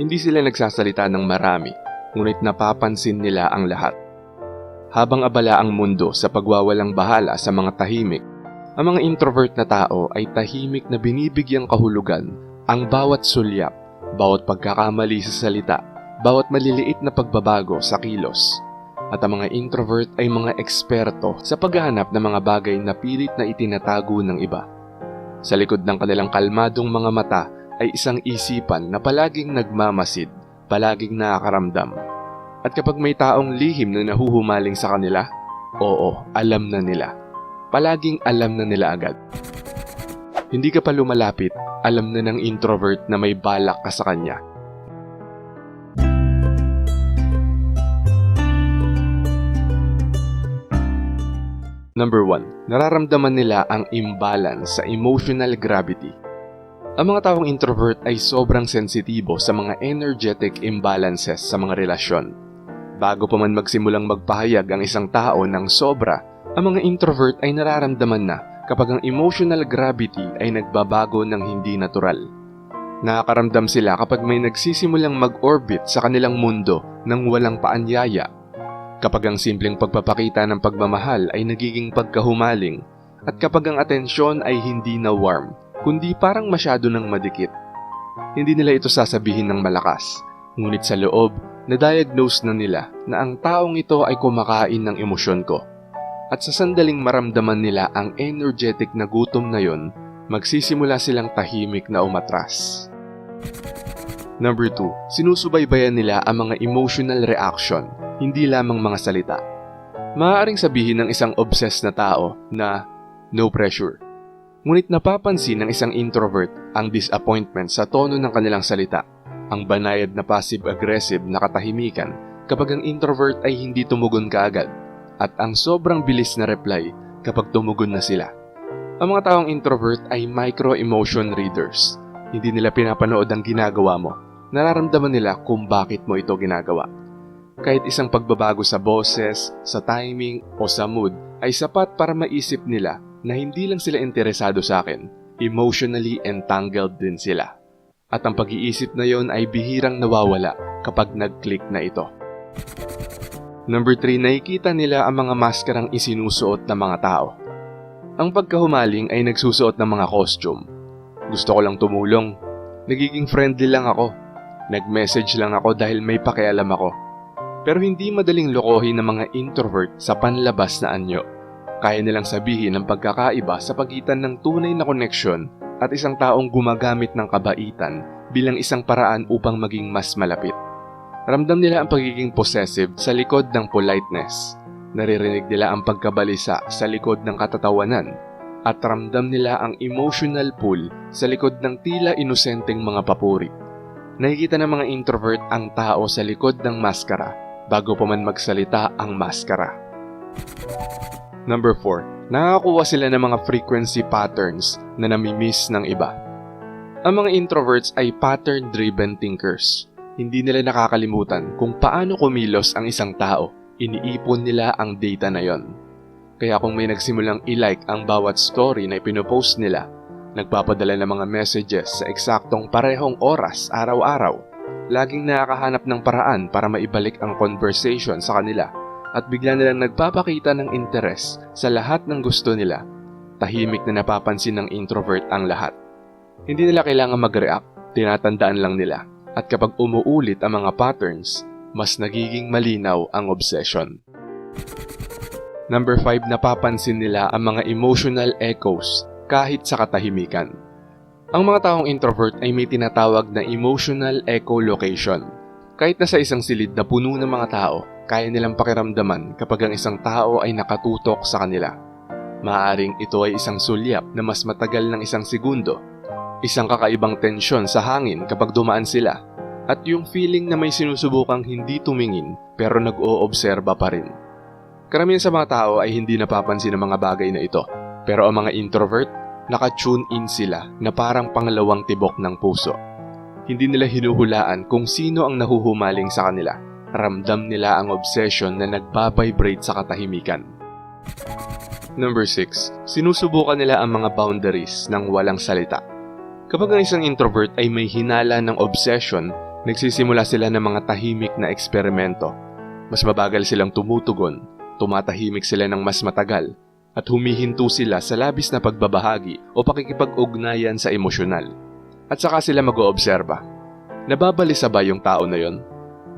Hindi sila nagsasalita ng marami, ngunit napapansin nila ang lahat. Habang abala ang mundo sa pagwawalang bahala sa mga tahimik, ang mga introvert na tao ay tahimik na binibigyang kahulugan ang bawat sulyap, bawat pagkakamali sa salita, bawat maliliit na pagbabago sa kilos. At ang mga introvert ay mga eksperto sa paghahanap ng mga bagay na pilit na itinatago ng iba. Sa likod ng kanilang kalmadong mga mata ay isang isipan na palaging nagmamasid, palaging nakakaramdam. At kapag may taong lihim na nahuhumaling sa kanila, oo, alam na nila. Palaging alam na nila agad. Hindi ka pa lumalapit, alam na ng introvert na may balak ka sa kanya. Number 1. Nararamdaman nila ang imbalance sa emotional gravity. Ang mga taong introvert ay sobrang sensitibo sa mga energetic imbalances sa mga relasyon. Bago pa man magsimulang magpahayag ang isang tao ng sobra, ang mga introvert ay nararamdaman na kapag ang emotional gravity ay nagbabago ng hindi natural. Nakakaramdam sila kapag may nagsisimulang mag-orbit sa kanilang mundo ng walang paanyaya kapag ang simpleng pagpapakita ng pagmamahal ay nagiging pagkahumaling at kapag ang atensyon ay hindi na warm, kundi parang masyado ng madikit. Hindi nila ito sasabihin ng malakas, ngunit sa loob, na-diagnose na nila na ang taong ito ay kumakain ng emosyon ko. At sa sandaling maramdaman nila ang energetic na gutom na yon, magsisimula silang tahimik na umatras. Number 2, sinusubaybayan nila ang mga emotional reaction hindi lamang mga salita. Maaaring sabihin ng isang obsessed na tao na no pressure. Ngunit napapansin ng isang introvert ang disappointment sa tono ng kanilang salita, ang banayad na passive-aggressive na katahimikan kapag ang introvert ay hindi tumugon kaagad, at ang sobrang bilis na reply kapag tumugon na sila. Ang mga taong introvert ay micro-emotion readers. Hindi nila pinapanood ang ginagawa mo. Nararamdaman nila kung bakit mo ito ginagawa. Kahit isang pagbabago sa boses, sa timing o sa mood ay sapat para maisip nila na hindi lang sila interesado sa akin, emotionally entangled din sila. At ang pag-iisip na yon ay bihirang nawawala kapag nag-click na ito. Number 3, nakikita nila ang mga maskarang isinusuot ng mga tao. Ang pagkahumaling ay nagsusuot ng mga costume. Gusto ko lang tumulong. Nagiging friendly lang ako. Nag-message lang ako dahil may pakialam ako. Pero hindi madaling lokohin ng mga introvert sa panlabas na anyo. Kaya nilang sabihin ang pagkakaiba sa pagitan ng tunay na koneksyon at isang taong gumagamit ng kabaitan bilang isang paraan upang maging mas malapit. Ramdam nila ang pagiging possessive sa likod ng politeness. Naririnig nila ang pagkabalisa sa likod ng katatawanan at ramdam nila ang emotional pull sa likod ng tila inosenteng mga papuri. Nakikita ng mga introvert ang tao sa likod ng maskara bago pa man magsalita ang maskara. Number 4. Nakakakuha sila ng mga frequency patterns na namimiss ng iba. Ang mga introverts ay pattern-driven thinkers. Hindi nila nakakalimutan kung paano kumilos ang isang tao. Iniipon nila ang data na yon. Kaya kung may nagsimulang i-like ang bawat story na ipinopost nila, nagpapadala ng mga messages sa eksaktong parehong oras araw-araw, laging nakakahanap ng paraan para maibalik ang conversation sa kanila at bigla nilang nagpapakita ng interes sa lahat ng gusto nila, tahimik na napapansin ng introvert ang lahat. Hindi nila kailangan mag-react, tinatandaan lang nila. At kapag umuulit ang mga patterns, mas nagiging malinaw ang obsession. Number 5, napapansin nila ang mga emotional echoes kahit sa katahimikan. Ang mga taong introvert ay may tinatawag na emotional echolocation. Kahit na sa isang silid na puno ng mga tao, kaya nilang pakiramdaman kapag ang isang tao ay nakatutok sa kanila. Maaring ito ay isang sulyap na mas matagal ng isang segundo, isang kakaibang tensyon sa hangin kapag dumaan sila, at yung feeling na may sinusubukang hindi tumingin pero nag-oobserba pa rin. Karamihan sa mga tao ay hindi napapansin ang mga bagay na ito, pero ang mga introvert, naka-tune in sila na parang pangalawang tibok ng puso. Hindi nila hinuhulaan kung sino ang nahuhumaling sa kanila. Ramdam nila ang obsession na nagbabibrate sa katahimikan. Number 6. Sinusubukan nila ang mga boundaries ng walang salita. Kapag ang isang introvert ay may hinala ng obsession Nagsisimula sila ng mga tahimik na eksperimento. Mas mabagal silang tumutugon, tumatahimik sila ng mas matagal, at humihinto sila sa labis na pagbabahagi o pakikipag-ugnayan sa emosyonal. At saka sila mag-oobserba. Nababalisa ba yung tao na yon?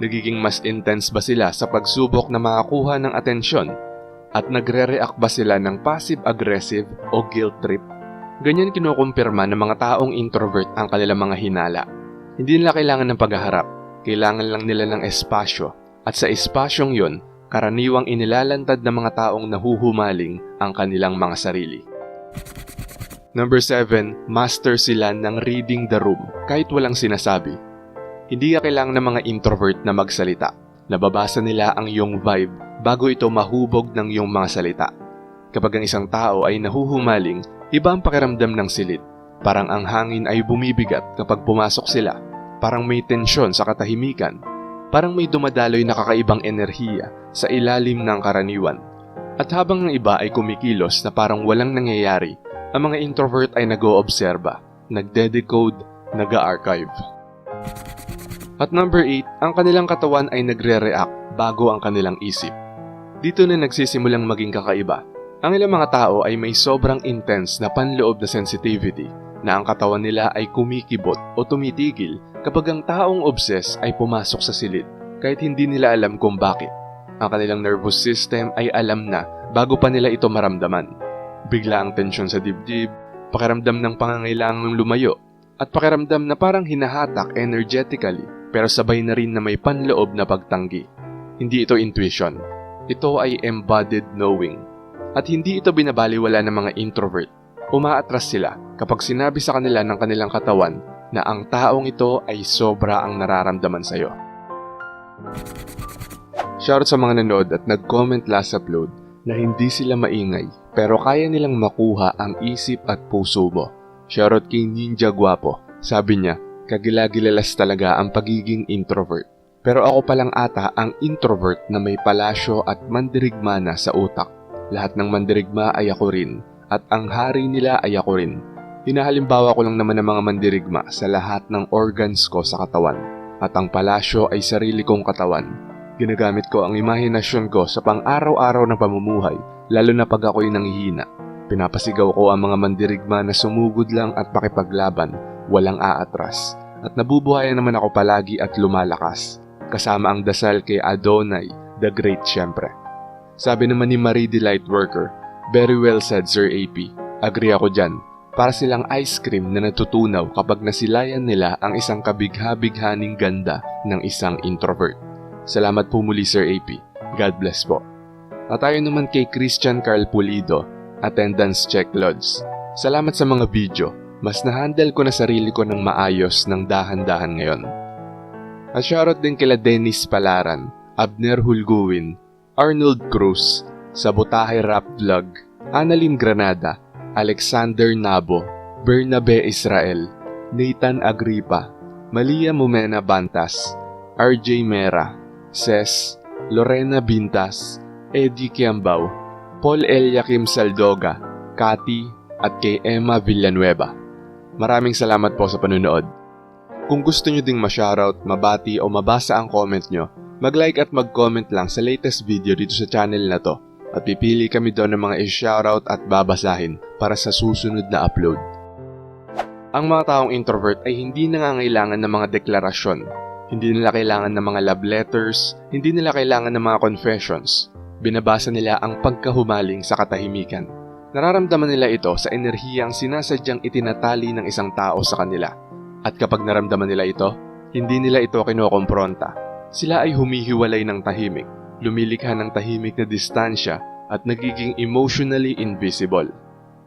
Nagiging mas intense ba sila sa pagsubok na makakuha ng atensyon? At nagre-react ba sila ng passive-aggressive o guilt trip? Ganyan kinukumpirma ng mga taong introvert ang kanilang mga hinala. Hindi nila kailangan ng paghaharap, kailangan lang nila ng espasyo. At sa espasyong yon, karaniwang inilalantad ng mga taong nahuhumaling ang kanilang mga sarili. Number 7, master sila ng reading the room kahit walang sinasabi. Hindi ka kailangan ng mga introvert na magsalita. Nababasa nila ang iyong vibe bago ito mahubog ng iyong mga salita. Kapag ang isang tao ay nahuhumaling, iba ang pakiramdam ng silid. Parang ang hangin ay bumibigat kapag pumasok sila. Parang may tensyon sa katahimikan. Parang may dumadaloy na kakaibang enerhiya sa ilalim ng karaniwan. At habang ang iba ay kumikilos na parang walang nangyayari, ang mga introvert ay nag-oobserba, nagde-decode, nag-archive. At number 8, ang kanilang katawan ay nagre-react bago ang kanilang isip. Dito na nagsisimulang maging kakaiba. Ang ilang mga tao ay may sobrang intense na panloob na sensitivity na ang katawan nila ay kumikibot o tumitigil kapag ang taong obsessed ay pumasok sa silid kahit hindi nila alam kung bakit. Ang kanilang nervous system ay alam na bago pa nila ito maramdaman. Bigla ang tensyon sa dibdib, pakiramdam ng pangangailangang lumayo, at pakiramdam na parang hinahatak energetically pero sabay na rin na may panloob na pagtanggi. Hindi ito intuition. Ito ay embodied knowing. At hindi ito binabaliwala ng mga introvert. Umaatras sila kapag sinabi sa kanila ng kanilang katawan na ang taong ito ay sobra ang nararamdaman sa'yo. Shoutout sa mga nanood at nag-comment last upload na hindi sila maingay pero kaya nilang makuha ang isip at puso mo. Shoutout kay Ninja Guapo. Sabi niya, kagilagilalas talaga ang pagiging introvert. Pero ako palang ata ang introvert na may palasyo at mandirigma na sa utak. Lahat ng mandirigma ay ako rin at ang hari nila ay ako rin. Hinahalimbawa ko lang naman ang mga mandirigma sa lahat ng organs ko sa katawan at ang palasyo ay sarili kong katawan. Ginagamit ko ang imahinasyon ko sa pang-araw-araw na pamumuhay lalo na pag ako'y nanghihina. Pinapasigaw ko ang mga mandirigma na sumugod lang at pakipaglaban, walang aatras. At nabubuhayan naman ako palagi at lumalakas. Kasama ang dasal kay Adonai, the Great syempre. Sabi naman ni Marie the Lightworker, Very well said Sir AP. Agree ako dyan. Para silang ice cream na natutunaw kapag nasilayan nila ang isang kabigha-bighaning ganda ng isang introvert. Salamat po muli Sir AP. God bless po. At tayo naman kay Christian Carl Pulido, Attendance Check Lods. Salamat sa mga video. Mas na-handle ko na sarili ko ng maayos ng dahan-dahan ngayon. At shoutout din kila Dennis Palaran, Abner Hulguin, Arnold Cruz, Sabotahe Rap Vlog, Annalyn Granada, Alexander Nabo, Bernabe Israel, Nathan Agripa, Malia Mumena Bantas, RJ Mera, Ses, Lorena Bintas, Eddie Kiambao, Paul Eliakim Saldoga, Kati, at kay Emma Villanueva. Maraming salamat po sa panunood. Kung gusto nyo ding ma-shoutout, mabati o mabasa ang comment nyo, mag-like at mag-comment lang sa latest video dito sa channel na to at pipili kami doon ng mga i-shoutout at babasahin para sa susunod na upload. Ang mga taong introvert ay hindi nangangailangan ng mga deklarasyon. Hindi nila kailangan ng mga love letters, hindi nila kailangan ng mga confessions. Binabasa nila ang pagkahumaling sa katahimikan. Nararamdaman nila ito sa enerhiyang sinasadyang itinatali ng isang tao sa kanila. At kapag naramdaman nila ito, hindi nila ito kinokompronta. Sila ay humihiwalay ng tahimik, lumilikha ng tahimik na distansya at nagiging emotionally invisible.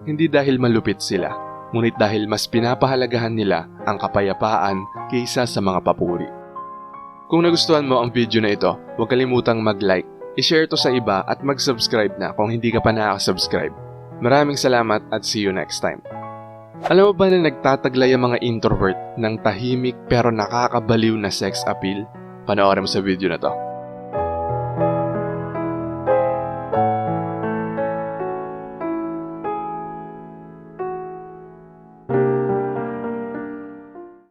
Hindi dahil malupit sila, ngunit dahil mas pinapahalagahan nila ang kapayapaan kaysa sa mga papuri. Kung nagustuhan mo ang video na ito, huwag kalimutang mag-like, i-share to sa iba at mag-subscribe na kung hindi ka pa nakaka-subscribe. Maraming salamat at see you next time. Alam mo ba na nagtataglay ang mga introvert ng tahimik pero nakakabaliw na sex appeal? Panoorin mo sa video na to.